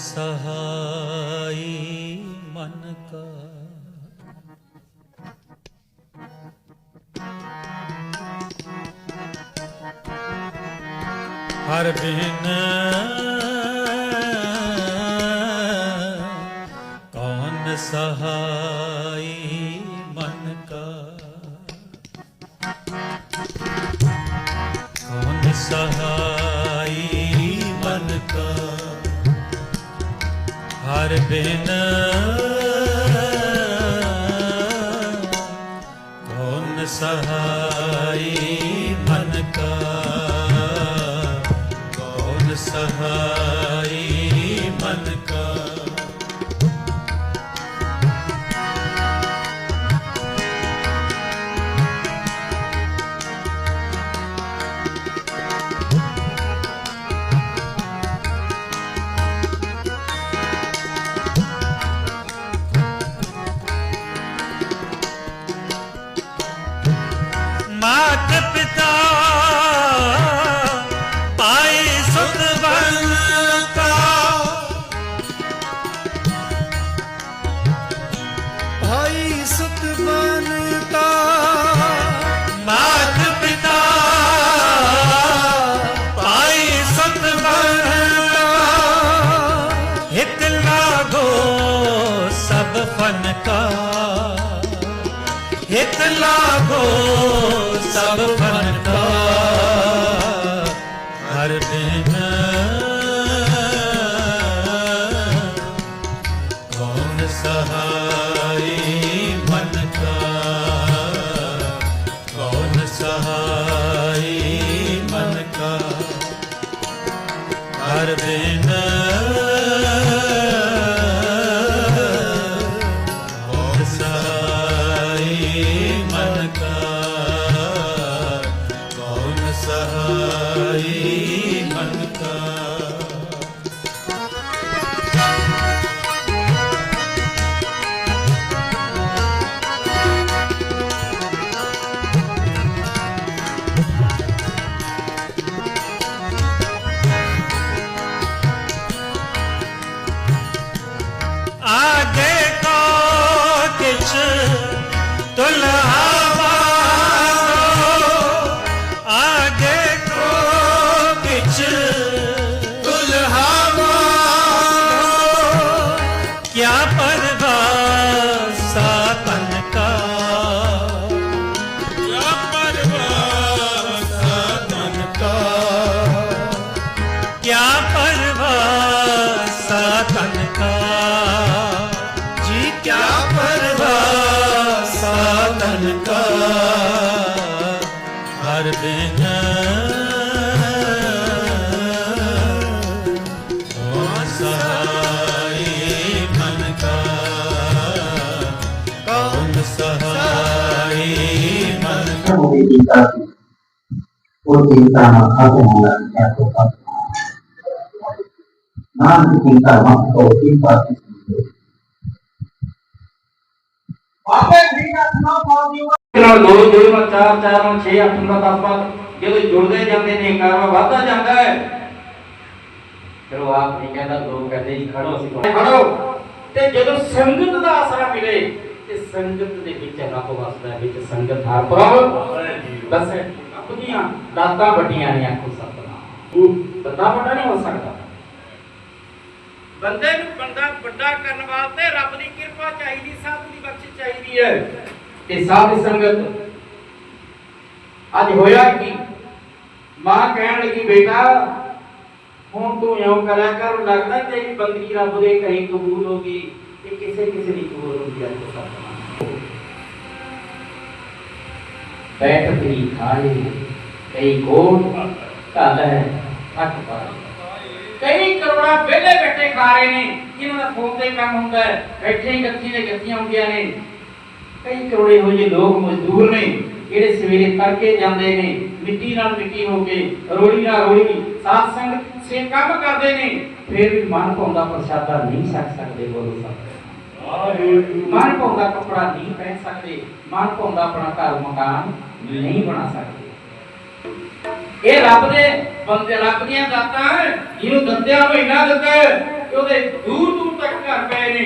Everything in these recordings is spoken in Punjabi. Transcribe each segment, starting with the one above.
ਸਹਾਈ ਮਨ ਕਾ। ਹਰ ਬਿਨ ਕੌਣ ਸਹਾਈ ਮਨ ਕਾ। ਕੌਣ ਸਹਾਈ ਹਰ ਬਿਨ ਕਾ ਹਿਤ ਲਾਗੋ ਸਭ ਫਨ ਕਾ ਹਰ ਬਿਨ ਕੌਣ ਸਹਾਈ ਮਨ ਕਾ? ਕੌਣ ਸਹਾਈ का Kamu diminta Oh cinta aku mulai aku tak Nanti cinta waktu cinta ਨਾਲ ਦੋ ਦੋ ਨਾਲ ਚਾਰ ਚਾਰ ਨਾਲ 6 8 ਨਾਲ 10 ਬਾਅਦ ਜਦੋਂ ਜੁੜਦੇ ਜਾਂਦੇ ਨੇ ਕਾਰਵਾ ਵਧਦਾ ਜਾਂਦਾ ਹੈ ਫਿਰ ਉਹ ਆਪ ਨਹੀਂ ਕਹਿੰਦਾ ਦੋ ਕਹਿੰਦੇ ਖੜੋ ਅਸੀਂ ਖੜੋ ਤੇ ਜਦੋਂ ਸੰਗਤ ਦਾ ਆਸਰਾ ਮਿਲੇ ਤੇ ਸੰਗਤ ਦੇ ਵਿੱਚ ਰੱਬ ਵਸਦਾ ਹੈ ਵਿੱਚ ਸੰਗਤ ਹਰ ਪ੍ਰਭ। ਬਸ ਰੱਬ ਦੀਆਂ ਦਾਤਾਂ ਵੱਡੀਆਂ ਨੇ ਆਖੋ ਸਤਨਾਮ। ਬੰਦਾ ਵੱਡਾ ਨਹੀਂ ਹੋ ਸਕਦਾ। ਬੰਦੇ ਨੂੰ ਬੰਦਾ ਵੱਡਾ ਕਰਨ ਵਾਸਤੇ ਰੱਬ ਦੀ ਕਿਰਪਾ ਚਾਹੀਦੀ ਸਾਧੂ ਦੀ ਬਖਸ਼ਿਸ਼ ਚਾਹੀਦੀ ਹੈ। ਤੇ ਸਾਧ ਸੰਗਤ ਅੱਜ ਹੋਇਆ ਕੀ? ਮਾਂ ਕਹਿਣ ਲੱਗੀ ਬੇਟਾ ਹੁਣ ਤੂੰ ਇਉਂ ਕਰਿਆ ਕਰ ਲੱਗਦਾ ਤੇਰੀ ਬੰਦਗੀ ਰੱਬ ਦੇ ਕਹੀਂ ਕਬੂਲ ਹੋਗੀ ਤੇ ਕਿਸੇ ਕਿਸੇ ਦੀ ਕਬੂਲ ਹੋਗੀ ਅੱਜ ਸਤਨਾਮ ਬੈਠ ਤੇਰੀ ਖਾਏ ਕਈ ਕੋਟ ਧਨ ਹੈ ਅੱਠ ਪਾਏ ਕਈ ਕਰੋੜਾ ਵਿਹਲੇ ਬੈਠੇ ਖਾ ਰਹੇ ਨੇ ਇਹਨਾਂ ਦਾ ਫੋਨ ਤੇ ਕੰਮ ਹੁੰਦਾ ਹੈ, ਬੈਠੇ ਹੀ ਗੱਥੀ ਦੇ ਗੱਥੀਆਂ ਹੁੰਦੀਆਂ ਨੇ। ਕਈ ਕਰੋੜੇ ਹੋ ਜੇ ਲੋਕ ਮਜ਼ਦੂਰ ਨੇ, ਜਿਹੜੇ ਸਵੇਰੇ ਤੜਕੇ ਜਾਂਦੇ ਨੇ, ਮਿੱਟੀ ਨਾਲ ਮਿੱਟੀ ਹੋ ਕੇ ਰੋੜੀ ਨਾਲ ਰੋੜੀ ਸਾਧ ਸੰਗਤ ਸੇ ਕੰਮ ਕਰਦੇ ਨੇ। ਫਿਰ ਵੀ ਮਨ ਪਾਉਂਦਾ ਪ੍ਰਸ਼ਾਦਾ ਨਹੀਂ ਛਕ ਸਕਦੇ ਬੋਲੋ ਸਕਦੇ ਮਨ ਪਾਉਂਦਾ ਕੱਪੜਾ ਨਹੀਂ ਪਹਿਨ ਸਕਦੇ ਮਨ ਪਾਉਂਦਾ ਆਪਣਾ ਘਰ ਮਕਾਨ ਨਹੀਂ ਬਣਾ ਸਕਦੇ। ਇਹ ਰੱਬ ਦੇ ਬੰਦੇ ਰੱਬ ਦੀਆਂ ਦਾਤਾਂ ਇਹਨੂੰ ਦੰਦਿਆਂ ਨੂੰ ਇੰਨਾ ਦਿੱਤਾ ਤੇ ਉਹਦੇ ਦੂਰ ਦੂਰ ਤੱਕ ਘਰ ਪਏ ਨੇ।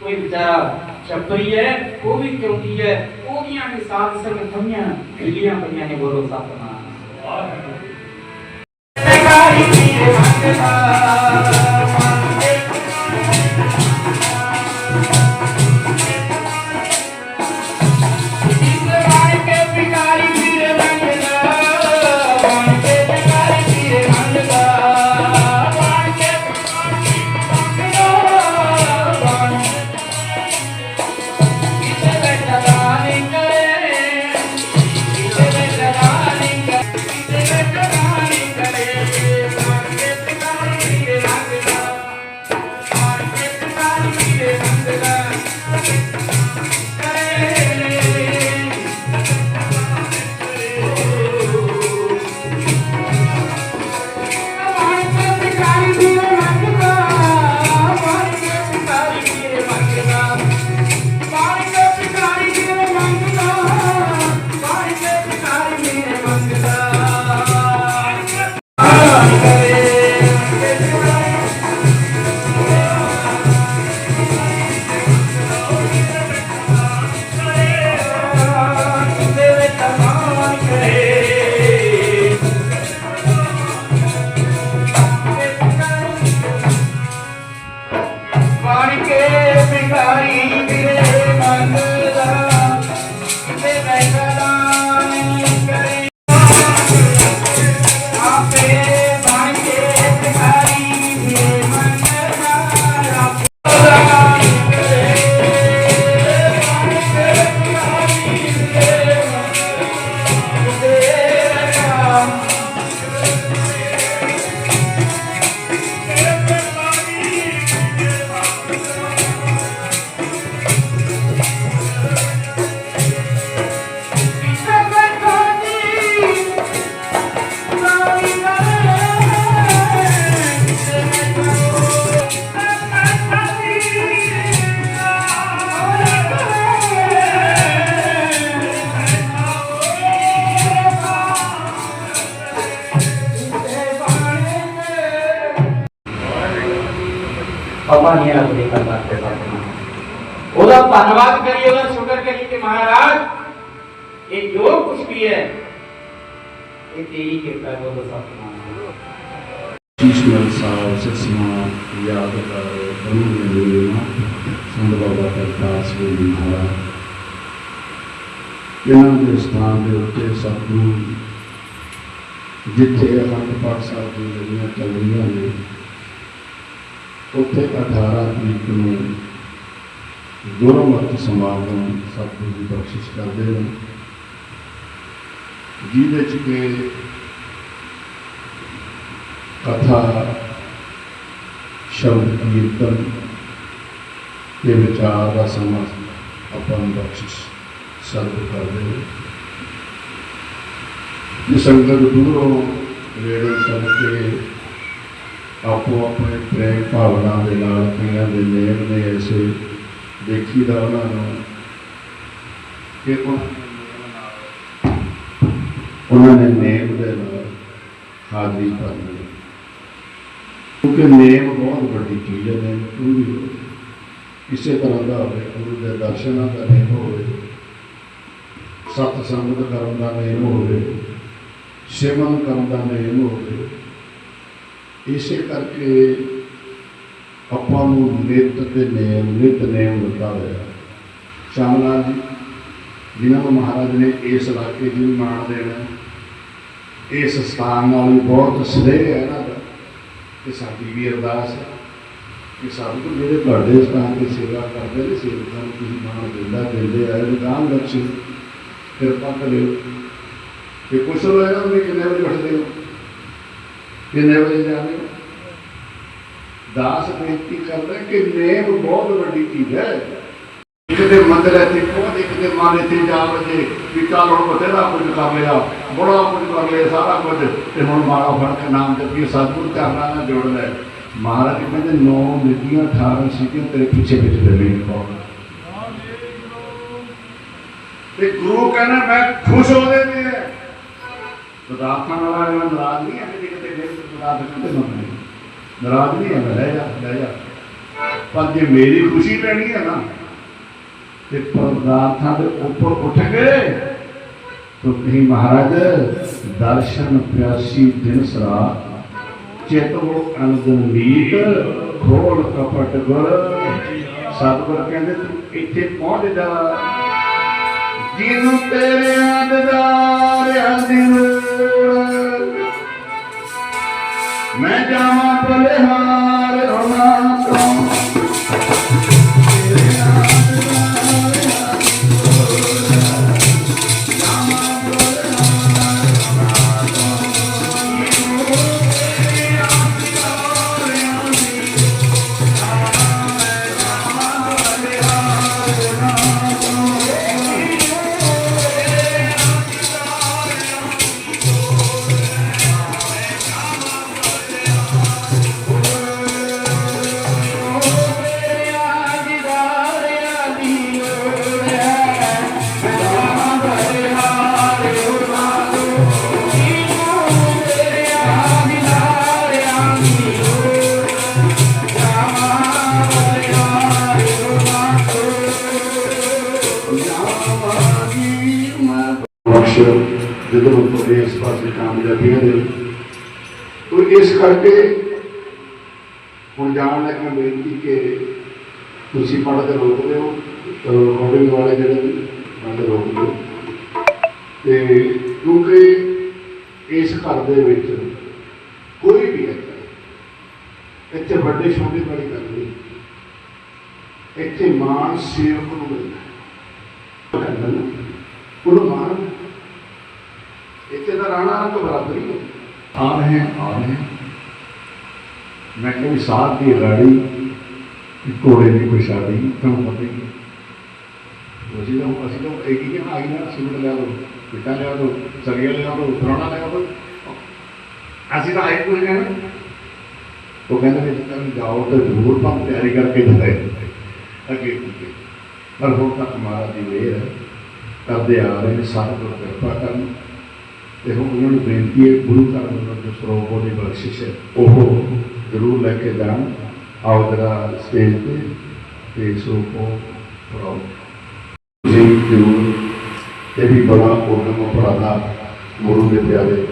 ਕੋਈ ਵਿਚਾਰਾ ਛੱਪਰੀ ਹੈ ਉਹ ਵੀ ਚਾਹੁੰਦੀ ਹੈ ਉਹਦੀਆਂ ਵੀ ਸਾਧ ਸੰਗਤ ਥਮੀਆਂ ਢਿੱਲੀਆਂ ਪਈਆਂ ਨੇ ਬੋਲੋ ਸਤਨਾਮ। ਕਾਰੀ ਪੀਰ ਮੰਗਦਾ ਪਤਾ ਨਹੀਂ ਰੱਖਦੇ ਕਰਦਾ ਤੇ ਸਤਿਨਾਮ ਉਹਦਾ ਧੰਨਵਾਦ ਕਰੀਏ ਉਹਦਾ ਸ਼ੁਕਰ ਕਰੀਏ ਕਿ ਮਹਾਰਾਜ ਇਹ ਜੋ ਕੁਝ ਵੀ ਹੈ ਇਹ ਤੇਰੀ ਕਿਰਪਾ ਹੈ ਉਹਦਾ ਸਤਿਨਾਮ ਈਸ਼ਵਰ ਸਾਹਿਬ ਸਸਮਾ ਯਾਦ ਕਰ ਬਰੂ ਮੇਰੇ ਨਾ ਸੰਤ ਬਾਬਾ ਪ੍ਰਕਾਸ਼ ਜੀ ਮਹਾਰਾਜ ਇਹਨਾਂ ਦੇ ਸਥਾਨ ਦੇ ਉੱਤੇ ਸਤਿਗੁਰੂ ਜਿੱਥੇ ਅਖੰਡ ਪਾਠ ਸਾਹਿਬ ਦੀ ਲੜੀਆਂ ਚੱਲ ਰਹੀਆਂ ਨੇ ਉੱਥੇ 18 ਤਰੀਕ ਨੂੰ ਗੁਰਮਤਿ ਸਮਾਗਮ ਸਤਿਗੁਰੂ ਦੀ ਬਖਸ਼ਿਸ਼ ਕਰਦੇ ਨੇ, ਜਿਹਦੇ ਚ ਕਿ ਕਥਾ, ਸ਼ਬਦ, ਕੀਰਤਨ ਦੇ ਵਿਚਾਰ ਦਾ ਸਮਾਂ ਆਪਾਂ ਨੂੰ ਬਖਸ਼ਿਸ਼ ਸਰਬ ਕਰਦੇ ਨੇ। ਜੇ ਸੰਗਤ ਦੂਰੋਂ ਰੇੜੇ ਚੱਲ ਕੇ ਆਪੋ ਆਪਣੇ ਪ੍ਰੇਮ ਭਾਵਨਾ ਦੇ ਨਾਲ ਕਈਆਂ ਦੇ ਨੇਮ ਨੇ ਐਸੇ ਦੇਖੀਦਾ ਉਹਨਾਂ ਨੂੰ ਕਿ ਉਹਨਾਂ ਨੇ ਨੇਮ ਦੇ ਨਾਲ ਹਾਜ਼ਰੀ ਭਰਨੀ। ਕਿਉਂਕਿ ਨੇਮ ਬਹੁਤ ਵੱਡੀ ਚੀਜ਼ ਹੈ, ਨੇਮ ਪੂਰੀ ਕਿਸੇ ਤਰ੍ਹਾਂ ਦਾ ਹੋਵੇ, ਗੁਰੂ ਦੇ ਦਰਸ਼ਨਾਂ ਦਾ ਨੇਮ ਹੋਵੇ। ਸਤ ਸੰਗਤ ਕਰਨ ਦਾ ਨੇਮ ਹੋਵੇ। ਸੇਵਨ ਕਰਨ ਦਾ ਨੇਮ ਹੋਵੇ। ਇਸੇ ਕਰਕੇ ਆਪਾਂ ਨੂੰ ਨਿਤ ਤੇ ਨੇਮ, ਨਿਤ ਨੇਮ ਦਿੱਤਾ ਹੋਇਆ। ਸ਼ਾਮ ਜੀ, ਜਿਨ੍ਹਾਂ ਨੂੰ ਮਹਾਰਾਜ ਨੇ ਇਸ ਇਲਾਕੇ ਦੀ ਵੀ ਮਾਣ ਦੇਣਾ ਇਸ ਸਥਾਨ ਨਾਲ ਵੀ ਬਹੁਤ ਸਨੇਹ ਹੈ ਇਹਨਾਂ ਦਾ ਤੇ ਸਾਡੀ ਵੀ ਅਰਦਾਸ ਹੈ ਕਿ ਸਭ ਤੋਂ ਜਿਹੜੇ ਤੁਹਾਡੇ ਸਥਾਨ ਦੀ ਸੇਵਾ ਕਰਦੇ ਨੇ, ਸੇਵਕਾਂ ਨੂੰ ਤੁਸੀਂ ਮਾਣ ਦਿੰਦਾ, ਦਿੰਦੇ ਆਏ ਨਿਕਾਮ ਬਖਸ਼ੇ, ਕਿਰਪਾ ਕਰਿਓ। ਤੇ ਪੁੱਛ ਲਓ ਇਹਨਾਂ ਨੂੰ ਵੀ ਕਿੰਨੇ ਵਜੇ ਉੱਠਦੇ ਹੋ ਕਿੰਨੇ ਵਜੇ ਜਾਂਦੇ ਦਾਸ ਬੇਨਤੀ ਕਰਦਾ ਕਿ ਨੇਮ ਬਹੁਤ ਵੱਡੀ ਚੀਜ਼ ਹੈ। ਇੱਕ ਮੰਦਰ ਹੈ ਤੇ ਬਹੁਤ ਮਨ ਇੱਥੇ ਜਾ ਵਜੇ ਵੀ ਕੱਲ ਹੁਣ ਬਥੇਰਾ ਕੁਝ ਕਰ ਲਿਆ, ਬੜਾ ਕੁਝ ਕਰ ਲਿਆ, ਸਾਰਾ ਕੁਝ। ਤੇ ਹੁਣ ਮਾੜਾ ਫੜ ਕੇ ਨਾਮ ਜਪੀ ਸਤਿਗੁਰ ਕਰਨਾ ਨਾਲ ਜੋੜ ਲੈ। ਮਹਾਰਾਜ ਕਹਿੰਦੇ, ਨੌ ਨਿਧੀਆਂ 18 ਸੀਗੀਆਂ ਤੇਰੇ ਪਿੱਛੇ ਪਿੱਛੇ ਦੇ ਪਾਉਣ ਤੇ ਗੁਰੂ ਕਹਿੰਦਾ, ਮੈਂ ਖੁਸ਼ ਹੋਦੇ ਵੀ ਹੈ ਵਾਲਾ ਇਹਨਾਂ ਨਾਰਾਜ਼ ਨਹੀਂ ਹੈ ਕਿ ਕਿਤੇ ਦੇ ਬਦਾਤ ਕਿਤੇ ਮੰਗਣੇ ਨਾਰਾਜ਼ ਨਹੀਂ ਹੈ ਲੈ ਜਾ ਲੈ ਜਾ। ਪਰ ਜੇ ਮੇਰੀ ਖੁਸ਼ੀ ਲੈਣੀ ਹੈ ਨਾ, ਤੇ ਪਰਦਾਰਥਾਂ ਦੇ ਉੱਪਰ ਉੱਠ ਗਏ ਤੋ ਕਹੀਂ, ਮਹਾਰਾਜ, ਦਰਸ਼ਨ ਪਿਆਸੀ ਦਿਨ ਸਰਾ, ਚੇਤੋ ਅਨੰਦਨ ਮੀਤ, ਖੋਲ ਕਪਟ ਗੁਰ। ਸਤਿਗੁਰ ਕਹਿੰਦੇ, ਤੂੰ ਇੱਥੇ ਪਹੁੰਚ ਜਾ। ਜਿਹਨੂੰ ਤੇਰੇ ਬਖਸ਼ ਜਦੋਂ ਤੋਂ ਇਸ ਪਾਸੇ ਕਾਮਯਾਬੀਆਂ ਦੇ ਤੋ ਇਸ ਕਰਕੇ ਹੁਣ ਜਾਣ ਲੱਗਾ ਬੇਨਤੀ ਕਿ ਤੁਸੀਂ ਪੜ੍ਹ ਕੇ ਰੋਕ ਦਿਓ ਵਾਲੇ ਜਿਹੜੇ ਨੇ ਪੜ੍ਹ ਰੋਕ ਤੇ ਕਿਉਂਕਿ ਇਸ ਘਰ ਦੇ ਵਿੱਚ ਕੋਈ ਵੀ ਹੈ ਇੱਥੇ ਵੱਡੇ ਛੋਟੇ ਵਾਲੀ ਗੱਲ ਨਹੀਂ। ਇੱਥੇ ਮਾਨ ਸੇਵਕ ਨੂੰ ਮਿਲਦਾ ਹੈ। ਉਹਨੂੰ ਮਾਨ ਇੱਥੇ ਦਾ ਰਾਣਾ ਰੰਗ ਬਰਾਬਰੀ ਹੈ हैं, ਆ ਰਹੇ। हैं। ਮੈਂ ਕਿਹਾ ਵੀ ਸਾਧ ਦੀ ਰਾੜੀ ਕਿ ਘੋੜੇ ਦੀ ਕੋਈ ਸ਼ਾਦੀ ਤੁਹਾਨੂੰ ਅਸੀਂ ਤਾਂ ਅਸੀਂ ਤਾਂ ਇੱਕ ਹੀ ਆ ਆਈ ਸਿਮਟ ਲਿਆ ਲੋ ਪਿੱਟਾ ਲਿਆ ਲੋ ਸਰੀਆ ਲਿਆ ਲੋ ਪੁਰਾਣਾ ਲਿਆ ਲੋ ਅਸੀਂ ਤਾਂ ਆਈ ਕੋਈ ਕਹਿਣਾ ਉਹ ਕਹਿੰਦੇ ਨੇ ਜਿੱਦਾਂ ਜਾਓ ਤਾਂ ਜ਼ਰੂਰ ਪੰਪ ਤਿਆਰੀ ਕਰਕੇ ਜਾਏ ਅੱਗੇ ਅੱਗੇ ਪਰ ਹੁਣ ਤੱਕ ਮਹਾਰਾਜ ਦੀ ਮਿਹਰ ਹੈ। ਕਰਦੇ ਆ ਰਹੇ ਨੇ ਸਤਿਗੁਰ ਕਿਰਪਾ ਕਰਨ। ਤੇ ਹੁਣ ਉਹਨਾਂ ਨੂੰ ਬੇਨਤੀ ਹੈ, ਗੁਰੂ ਘਰ ਵੱਲੋਂ ਜੋ ਸਰੋਵਰ ਦੀ ਬਖਸ਼ਿਸ਼ ਹੈ, ਉਹ ਜ਼ਰੂਰ ਲੈ ਕੇ ਜਾਣ। ਆਓ ਜਰਾ ਸਟੇਜ ਤੇ ਤੇ ਸਰੂਪ ਨੂੰ ਪੜਾਓ ਜੀ, ਜ਼ਰੂਰ। ਇਹ ਵੀ ਬੜਾ ਉਦਮ ਉਪਰਾਲਾ ਗੁਰੂ ਦੇ ਪਿਆਰੇ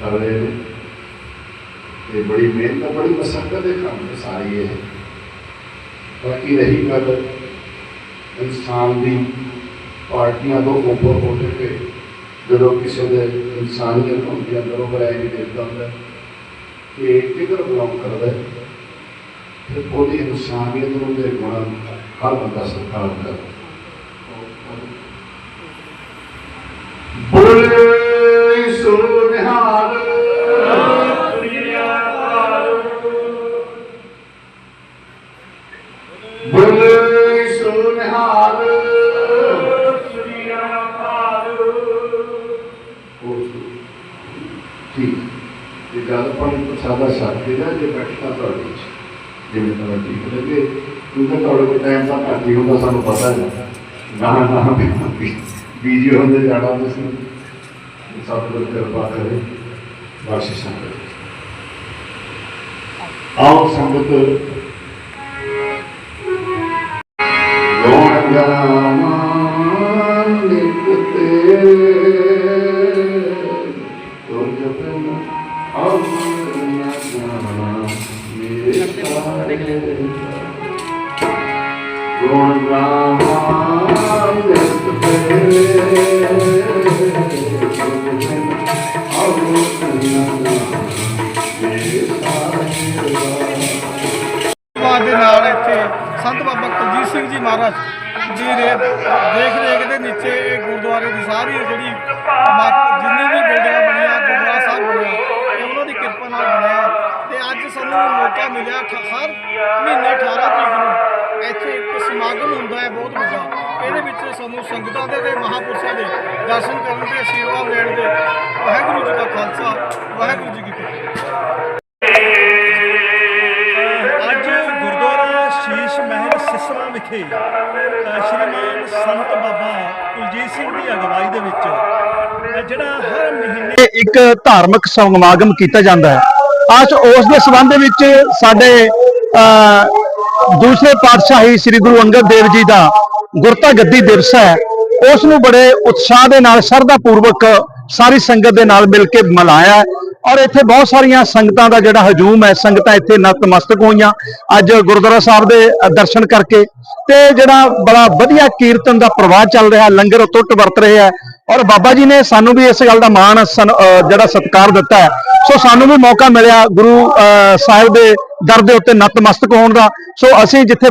ਕਰ ਰਹੇ ਨੇ। ਤੇ ਬੜੀ ਮਿਹਨਤ ਬੜੀ ਮਸਕਤ ਦੇ ਕੰਮ ਨੇ ਸਾਰੀ ਇਹ। ਬਾਕੀ ਰਹੀ ਗੱਲ, ਇਨਸਾਨ ਦੀ ਪਾਰਟੀਆਂ ਤੋਂ ਉੱਪਰ ਉੱਠ ਕੇ ਜਦੋਂ ਕਿਸੇ ਦੇ ਇਨਸਾਨੀਅਤ ਹੁੰਦੀ ਹੈ, ਅੰਦਰੋਂ ਬਰਾਈ ਨਹੀਂ ਦੇਖਦਾ ਹੁੰਦਾ ਕਿ ਕਿਧਰ ਬਿਲੋਂਗ ਕਰਦਾ ਹੈ? ਤੇ ਉਹਦੀ ਇਨਸਾਨੀਅਤ ਨੂੰ ਦੇ ਗੁਣਾਂ ਹਰ ਬੰਦਾ ਸਤਿਕਾਰ ਕਰਦਾ ਬੋਲੇ ਸੋ ਨਿਹਾਲ। ਠੀਕ ਇਹ ਗੱਲ ਪਾਣੀ ਪ੍ਰਸਾਦਾ ਛੱਡ ਨਾ, ਜੇ ਬੈਠਣਾ ਤੁਹਾਡੇ ਚ ਜਿਵੇਂ ਤੁਹਾਨੂੰ ਠੀਕ ਲੱਗੇ ਕਿਉਂਕਿ ਤੁਹਾਡੇ ਕੋਲ ਟਾਈਮ ਤਾਂ ਘੱਟ ਹੀ ਹੁੰਦਾ, ਸਾਨੂੰ ਪਤਾ ਹੈ। ਨਾ ਨਾ ਬੀਜੀ ਹੁੰਦੇ ਜਾਣਾ ਤੁਸੀਂ ਸਭ ਕੁਝ ਕਿਰਪਾ ਕਰੇ, ਬਖਸ਼ਿਸ਼ਾਂ ਕਰੇ। ਆਓ ਸੰਗਤ। ਲੋਣ ਗਰਾਮਾਂ ਨਿਕਤੇ ਜਿਹੜੀ ਜਿੰਨੀ ਵੀ ਬਿਲਡਿੰਗਾਂ ਬਣੀਆਂ, ਗੁਰਦੁਆਰਾ ਸਾਹਿਬ ਬਣਿਆ, ਇਹ ਉਹਨਾਂ ਦੀ ਕਿਰਪਾ ਨਾਲ ਬਣਿਆ। ਤੇ ਅੱਜ ਸਾਨੂੰ ਮੌਕਾ ਮਿਲਿਆ ਹਰ ਮਹੀਨੇ 18 ਤਰੀਕ ਨੂੰ ਇੱਥੇ ਇੱਕ ਸਮਾਗਮ ਹੁੰਦਾ ਹੈ, ਬਹੁਤ ਵੱਡਾ। ਇਹਦੇ ਵਿੱਚ ਸਾਨੂੰ ਸੰਗਤਾਂ ਦੇ ਤੇ ਮਹਾਪੁਰਸ਼ਾਂ ਦੇ ਦਰਸ਼ਨ ਕਰਨ ਤੇ ਆਸ਼ੀਰਵਾਦ ਲੈਣ ਦੇ। ਵਾਹਿਗੁਰੂ ਜੀ ਕਾ ਖਾਲਸਾ, ਵਾਹਿਗੁਰੂ ਜੀ ਕੀ ਫਤਿਹ। ਵਿਖੇ ਸ਼੍ਰੀਮਾਨ ਸੰਤ ਬਾਬਾ ਕੁਲਜੀਤ ਸਿੰਘ ਦੀ ਅਗਵਾਈ ਦੇ ਵਿੱਚ ਜਿਹੜਾ ਹਰ ਮਹੀਨੇ ਇੱਕ ਧਾਰਮਿਕ ਸਮਾਗਮ ਕੀਤਾ ਜਾਂਦਾ ਹੈ। ਅੱਜ ਉਸ ਦੇ ਸਬੰਧ ਵਿੱਚ ਸਾਡੇ ਅਹ, ਦੂਸਰੇ ਪਾਤਸ਼ਾਹੀ ਸ੍ਰੀ ਗੁਰੂ ਅੰਗਦ ਦੇਵ ਜੀ ਦਾ ਗੁਰਤਾ ਗੱਦੀ ਦਿਵਸ ਹੈ ਉਸ ਨੂੰ ਬੜੇ ਉਤਸ਼ਾਹ ਦੇ ਨਾਲ ਸ਼ਰਧਾ ਪੂਰਵਕ ਸਾਰੀ ਸੰਗਤ ਦੇ ਨਾਲ ਮਿਲ ਕੇ ਮਨਾਇਆ ਔਰ ਇੱਥੇ ਬਹੁਤ ਸਾਰੀਆਂ ਸੰਗਤਾਂ ਦਾ ਜਿਹੜਾ ਹਜੂਮ ਹੈ ਸੰਗਤਾਂ ਇੱਥੇ ਨਤਮਸਤਕ ਹੋਈਆਂ। ਅੱਜ ਗੁਰਦੁਆਰਾ ਸਾਹਿਬ ਦੇ ਦਰਸ਼ਨ ਕਰਕੇ ਤੇ ਜਿਹੜਾ ਬੜਾ ਵਧੀਆ ਕੀਰਤਨ ਦਾ ਪ੍ਰਵਾਹ ਚੱਲ ਰਿਹਾ ਲੰਗਰ ਟੁੱਟ ਵਰਤ ਰਿਹਾ ਹੈ। ਔਰ ਬਾਬਾ ਜੀ ਨੇ ਸਾਨੂੰ ਵੀ ਇਸ ਗੱਲ ਦਾ ਮਾਣ ਸਨ- ਜਿਹੜਾ ਸਤਿਕਾਰ ਦਿੱਤਾ ਹੈ। ਸੋ ਸਾਨੂੰ ਵੀ ਮੌਕਾ ਮਿਲਿਆ ਗੁਰੂ ਅ, ਸਾਹਿਬ ਦੇ ਦਰ ਦੇ ਉੱਤੇ ਨਤਮਸਤਕ ਹੋਣ ਦਾ। ਸੋ ਅਸੀਂ ਜਿੱਥੇ